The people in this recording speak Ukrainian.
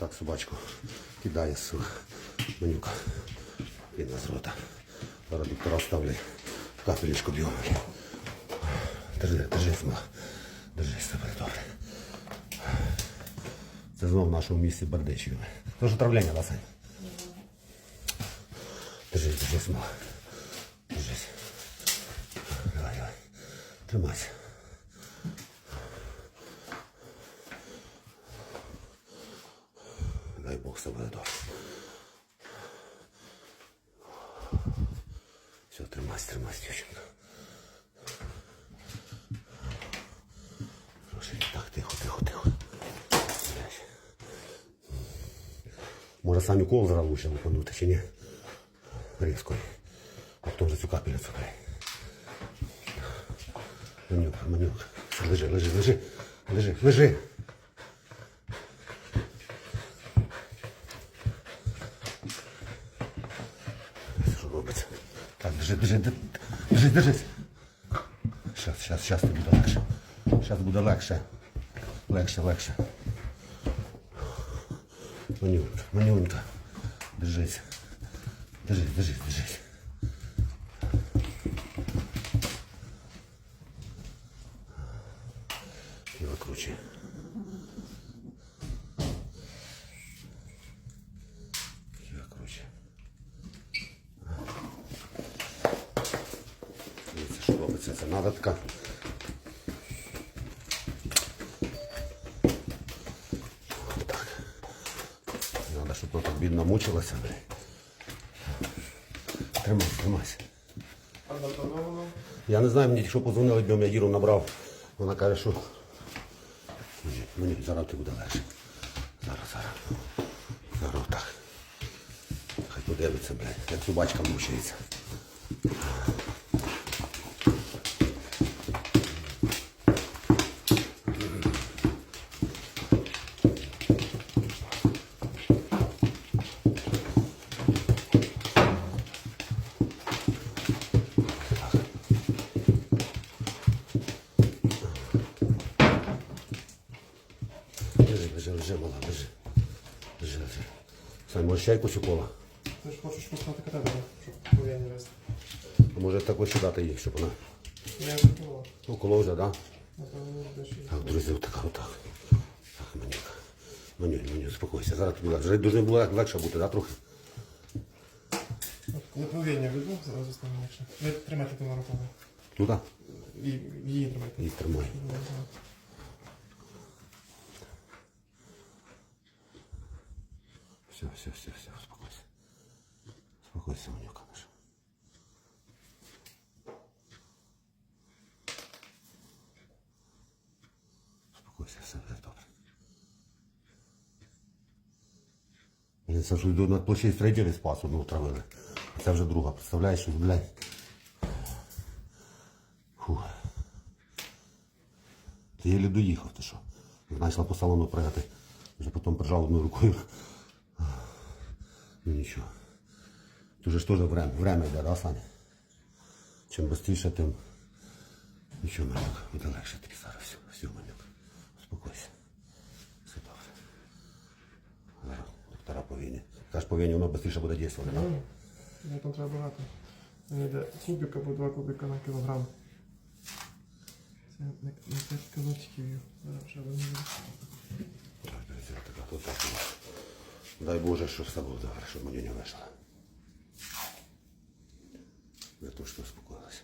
Так, собачку кидає з менюка. Він з рота. Зараз доктора ставлять капелечку б'ємо. Держи, держи, смах. Держи себе добре. Це знову в нашому місті Бердичеві. Тож отравлення, да, Сань? Держись, держись, смах. Держись. Давай, давай. Тримайся. Дай Бог все буде добре. Все, тримайся, тримайся, дівчинка. Слушай, так, тихо, тихо, тихо. Може самі кол зразу лучше лупанути, чи ні? Різко. А потім вже цю капельницю хай. Манюк, манюк. Лежи, лежи, лежи. Лежи, лежи. Що робиться? Так, держи, держи, держи, держи, держись. Щас, щас, щас тобі буде легше. Щас буде легше. Легше, легше. Манюнька, манюнька. Держись. Держись, держись, держись. І викручуй. І викручуй. Дивіться, що робиться. Це надо. Так. Надо, щоб так бідно мучилася. Тримайся, тримайся. Я не знаю, мені що позвонили днем, я Іру набрав. Вона каже, що мені, мені зараз ти буде легше. Зараз, зараз. Зараз так. Хай подивиться, блядь, як собачка мучається. Лежи, лежи, лежи, мала, лежи. Лежи, лежи. Сань, може ще якусь укола? Ти ж хочеш послати катетер, щоб повинні вести. А може також дати їй, щоб вона Я вже було. уколо вже, да? Не ще. Так, друзі, отак, отак. Так, Манюка. Манюнь, Манюнь, успокойся. Зараз тобі легше. Дуже було легше бути, да, трохи? Коли повинні веду, зразу стане легше. Ви тримайте ту руками. Туди? І її тримайте. І тримай. Все, все, все, все, успокойся. Успокойся, Манюка наша. Успокойся, все буде добре. Блін, Це ж йду на площі третій спас одну травили. А це вже друга, представляєш, блядь. Фух. Ти єлі доїхав, ти що? Знайшла по салону пригати. Вже потім прижав одною рукою. Ну нічого. Тут же ж теж время, время йде, да, Саня? Чим швидше, тим нічого, Манюк, буде легше тобі зараз. Все, все, Манюк. Успокойся. Все добре. Доктора повинні. Кажеш, повинні, воно швидше буде діяти, так? Ну, там треба багато. Йде кубик або два кубика на кілограм. Це на, на 5 кілочків. Зараз вже вони Так, друзі, така тут так. Дай Боже, що все було добре, щоб мені не вийшло. Не то, що успокоїлася.